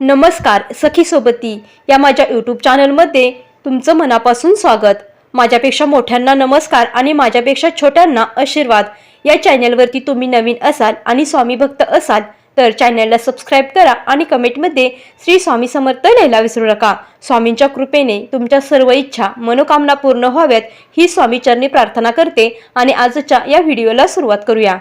नमस्कार सखी सोबती या माझ्या यूट्यूब चॅनलमध्ये तुमचं मनापासून स्वागत. माझ्यापेक्षा मोठ्यांना नमस्कार आणि माझ्यापेक्षा छोट्यांना आशीर्वाद. या चॅनलवरती तुम्ही नवीन असाल आणि स्वामी भक्त असाल तर चॅनलला सबस्क्राईब करा आणि कमेंटमध्ये श्री स्वामी समर्थ लिहायला विसरू नका. स्वामींच्या कृपेने तुमच्या सर्व इच्छा मनोकामना पूर्ण व्हाव्यात ही स्वामीचरणी प्रार्थना करते. आणि आजच्या या व्हिडिओला सुरुवात करूया.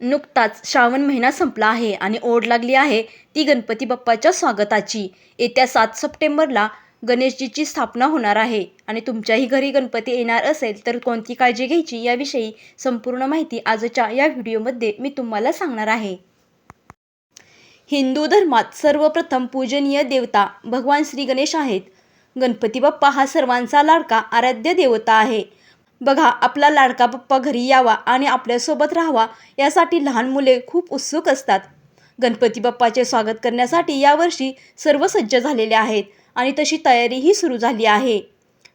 नुकताच श्रावण महिना संपला आहे आणि ओढ लागली आहे ती गणपती बाप्पाच्या स्वागताची. येत्या सात सप्टेंबरला गणेशजीची स्थापना होणार आहे आणि तुमच्याही घरी गणपती येणार असेल तर कोणती काळजी घ्यायची याविषयी संपूर्ण माहिती आजच्या या व्हिडिओमध्ये मी तुम्हाला सांगणार आहे. हिंदू धर्मात सर्वप्रथम पूजनीय देवता भगवान श्री गणेश आहेत. गणपती बाप्पा हा सर्वांचा लाडका आराध्य देवता आहे. बघा आपला लाडका बाप्पा घरी यावा आणि आपल्यासोबत राहावा यासाठी लहान मुले खूप उत्सुक असतात. गणपती बाप्पाचे स्वागत करण्यासाठी यावर्षी सर्व सज्ज झालेले आहेत आणि तशी तयारीही सुरू झाली आहे.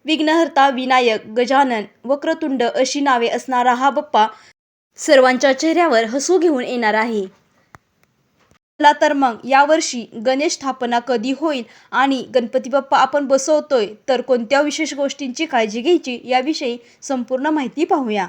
विघ्नहर्ता विनायक गजानन वक्रतुंड अशी नावे असणारा हा बाप्पा सर्वांच्या चेहऱ्यावर हसू घेऊन येणार आहे. चला तर मग यावर्षी गणेश स्थापना कधी होईल आणि गणपती बाप्पा आपण बसवतोय तर कोणत्या विशेष गोष्टींची काळजी घ्यायची याविषयी संपूर्ण माहिती पाहूया.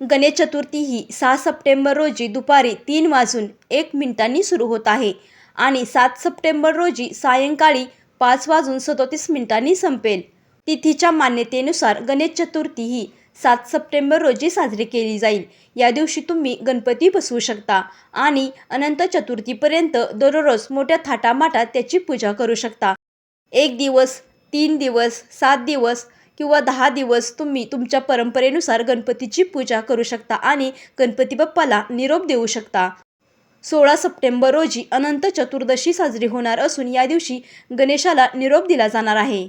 गणेश चतुर्थी ही सहा सप्टेंबर रोजी दुपारी तीन वाजून एक मिनिटांनी सुरू होत आहे आणि सात सप्टेंबर रोजी सायंकाळी पाच वाजून सदोतीस मिनिटांनी संपेल. तिथीच्या मान्यतेनुसार गणेश चतुर्थी ही सात सप्टेंबर रोजी साजरी केली जाईल. या दिवशी तुम्ही गणपती बसवू शकता आणि अनंत चतुर्थीपर्यंत दररोज मोठ्या थाटामाटात त्याची पूजा करू शकता. एक दिवस तीन दिवस सात दिवस किंवा दहा दिवस तुम्ही तुमच्या परंपरेनुसार गणपतीची पूजा करू शकता आणि गणपती बाप्पाला निरोप देऊ शकता. सोळा सप्टेंबर रोजी अनंत चतुर्दशी साजरी होणार असून या दिवशी गणेशाला निरोप दिला जाणार आहे.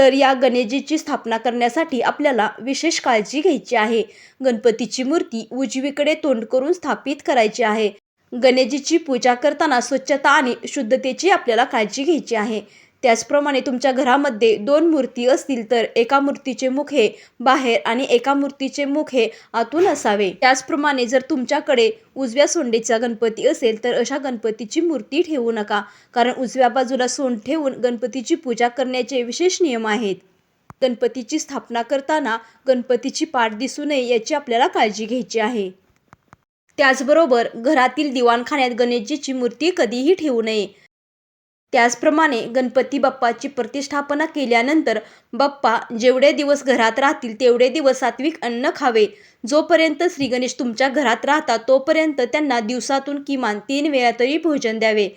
तर या गणेशजीची स्थापना करण्यासाठी आपल्याला विशेष काळजी घ्यायची आहे. गणपतीची मूर्ती उजवीकडे तोंड करून स्थापित करायची आहे. गणेशजीची पूजा करताना स्वच्छता आणि शुद्धतेची आपल्याला काळजी घ्यायची आहे. त्याचप्रमाणे तुमच्या घरामध्ये दोन मूर्ती असतील तर एका मूर्तीचे मुख हे बाहेर आणि एका मूर्तीचे मुख हे आतून असावे. त्याचप्रमाणे जर तुमच्याकडे उजव्या सोंडेचा गणपती असेल तर अशा गणपतीची मूर्ती ठेवू नका कारण उजव्या बाजूला सोंड ठेवून गणपतीची पूजा करण्याचे विशेष नियम आहेत. गणपतीची स्थापना करताना गणपतीची पाठ दिसू नये याची आपल्याला काळजी घ्यायची आहे. त्याचबरोबर घरातील दिवाणखान्यात गणेशजीची मूर्ती कधीही ठेवू नये. त्याचप्रमाणे गणपती बाप्पाची प्रतिष्ठापना केल्यानंतर बाप्पा जेवढे दिवस घरात राहतील तेवढे दिवस सात्विक अन्न खावे. जोपर्यंत श्री गणेश तुमच्या घरात राहतात तोपर्यंत त्यांना दिवसातून किमान तीन वेळा तरी भोजन द्यावे.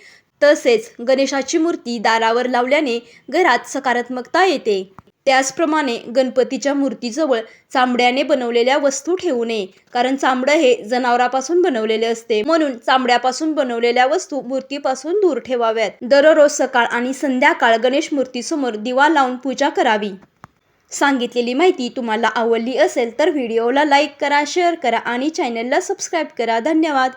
तसेच गणेशाची मूर्ती दारावर लावल्याने घरात सकारात्मकता येते. त्याचप्रमाणे गणपतीच्या मूर्तीजवळ चामड्याने बनवलेल्या वस्तू ठेवू नये कारण चामडं हे जनावरापासून बनवलेले असते. म्हणून चामड्यापासून बनवलेल्या वस्तू मूर्तीपासून दूर ठेवाव्यात. दररोज सकाळ आणि संध्याकाळ गणेश मूर्तीसमोर दिवा लावून पूजा करावी. सांगितलेली माहिती तुम्हाला आवडली असेल तर व्हिडिओला लाईक करा शेअर करा आणि चॅनलला सबस्क्राईब करा. धन्यवाद.